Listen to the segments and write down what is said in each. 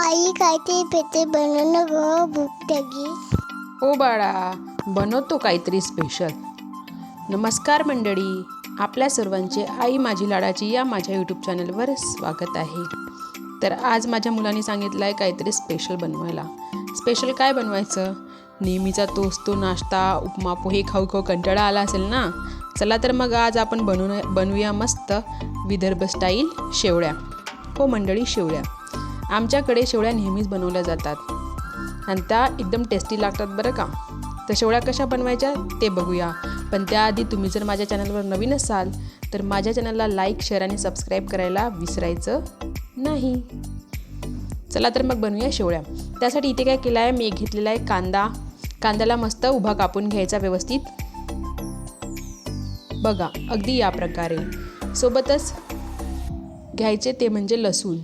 आई काय ते पेते बनवणं ग भूक लागी ओ बाळा बनवतो काहीतरी स्पेशल नमस्कार मंडळी आपल्या सर्वांचे आई माझी लाडाची या माझ्या यूट्यूब चॅनलवर स्वागत आहे. तर आज माझ्या मुलाने सांगितलं आहे काहीतरी स्पेशल बनवायला. स्पेशल काय बनवायचं? नेहमीचा तोच तो नाश्ता उपमा पोहे खाऊ खाऊ कंटाळा आला असेल ना? चला तर मग आज आपण बनवून बनवूया मस्त विदर्भ स्टाईल शेवळ्या. हो मंडळी शेवळ्या. आमच्याकडे शेवळ्या नेहमीच बनवल्या जातात. आणि त्या एकदम टेस्टी लागतात बरं का. तर शेवळ्या कशा बनवायच्या ते बघूया. पण त्याआधी तुम्ही जर माझ्या चॅनलवर नवीन असाल तर माझ्या चॅनलला लाईक शेअर आणि सबस्क्राईब करायला विसरायचं नाही. चला तर मग बनवूया शेवळ्या. त्यासाठी इथे काय केलं आहे मी घेतलेला आहे कांदा. कांद्याला मस्त उभा कापून घ्यायचा व्यवस्थित. बघा अगदी या प्रकारे. सोबतच घ्यायचे ते म्हणजे लसूण.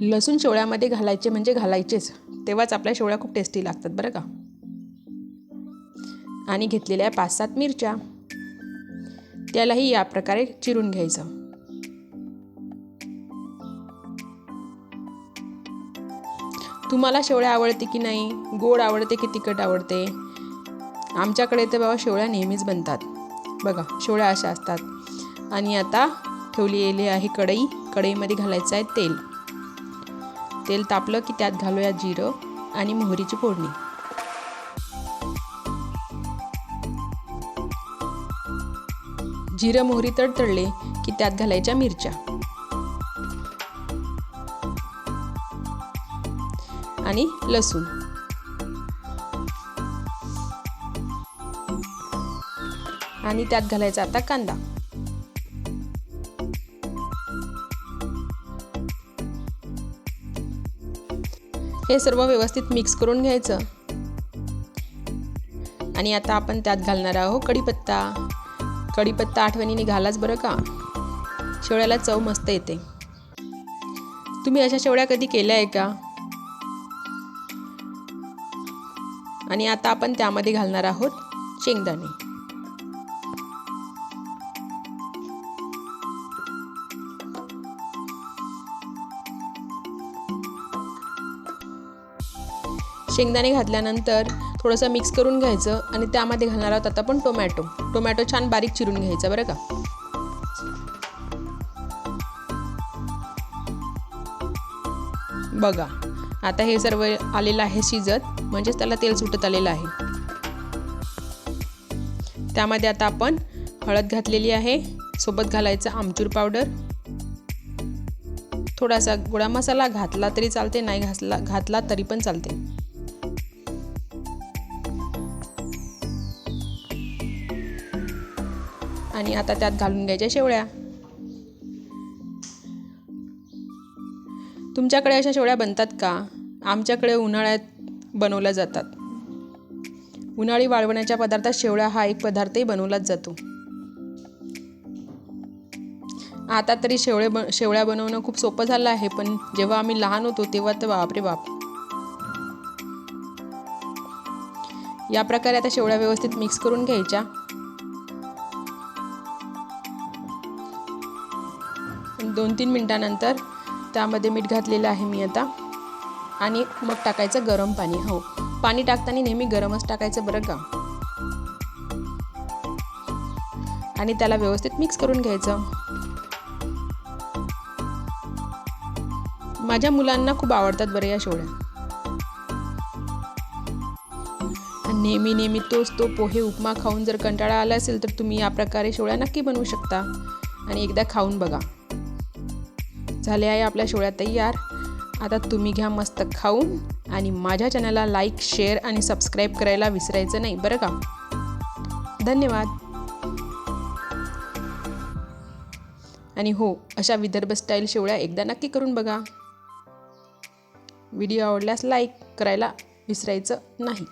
लसूण शेवळ्यामध्ये घालायचे म्हणजे घालायचेच. तेव्हाच आपल्या शेवळ्या खूप टेस्टी लागतात बरं का? आणि घेतलेल्या पाच सात मिरच्या. त्यालाही या प्रकारे चिरून घ्यायचं. तुम्हाला शेवळ्या आवडते की नाही? गोड आवडते की तिखट आवडते? आमच्याकडे तर बाबा शेवळ्या नेहमीच बनतात. बघा शेवळ्या अशा असतात. आणि आता ठेवलेली आहे कढई. कढईमध्ये घालायचं आहे तेल. तेल तापलं की त्यात घालूया जिरं आणि मोहरीची फोडणी. जिरं मोहरी तडतडले की त्यात घालायच्या मिरच्या. आणि लसूण. आणि त्यात घालायचा आता कांदा. हे सर्व व्यवस्थित मिक्स करून घ्यायचं. आणि आता आपण त्यात घालणार आहोत कढीपत्ता. कढीपत्ता आठवणीने घालाच बरं का? शेवळ्याला चव मस्त येते. तुम्ही अशा शेवळ्या कधी केल्या आहे का? आणि आता आपण त्यामध्ये घालणार आहोत शेंगदाणे. शेंगदाणे घातल्यानंतर थोडंसं मिक्स करून घ्यायचं आणि त्यामध्ये घालणार आहोत आता आपण टोमॅटो टोमॅटो छान बारीक चिरून घ्यायचा बरं का? बघा आता हे सर्व आलेलं आहे शिजत म्हणजेच त्याला तेल सुटत आलेलं आहे. त्यामध्ये आता आपण हळद घातलेली आहे सोबत घालायचं आमचूर पावडर थोडासा गोडा मसाला घातला तरी चालते नाही घातला घातला तरी पण चालते. आणि आता त्यात घालून घ्यायच्या शेवळ्या. तुमच्याकडे अशा शेवळ्या बनतात का? आमच्याकडे उन्हाळ्यात बनवल्या जातात. उन्हाळी वाळवण्याच्या पदार्थात शेवळ्या हा एक पदार्थही बनवलाच जातो. आता तरी शेवळे ब शेवळ्या बनवणं खूप सोपं झालं आहे पण जेव्हा आम्ही लहान होतो तेव्हा तर बापरे बाप. या प्रकारे आता शेवळ्या व्यवस्थित मिक्स करून घ्यायच्या. दोन तीन मिनटानंतर त्यामध्ये मीठ घातलेलं आहे मी आता. आणि मग टाकायचं गरम पाणी. हो. पाणी टाकताना नेहमी गरमच टाकायचं बरं का? आणि त्याला व्यवस्थित मिक्स करून घ्यायचं. माझ्या मुलांना खूप आवडतात बरं या शेवळ्या नेहमी नेहमी तोच तो पोहे उपमा खाऊन जर कंटाळा आला असेल तर तुम्ही या प्रकारे शेवळ्या नक्की बनवू शकता. आणि एकदा खाऊन बघा. झाले आहे आपल्या शेवळ्या तयार. आता तुम्ही घ्या मस्त खाऊन आणि माझ्या चॅनलला लाईक शेअर आणि सबस्क्राईब करायला विसरायचं नाही बरं का? धन्यवाद. आणि हो अशा विदर्भ स्टाईल शेवळ्या एकदा नक्की करून बघा. व्हिडिओ आवडल्यास लाईक करायला विसरायचं नाही.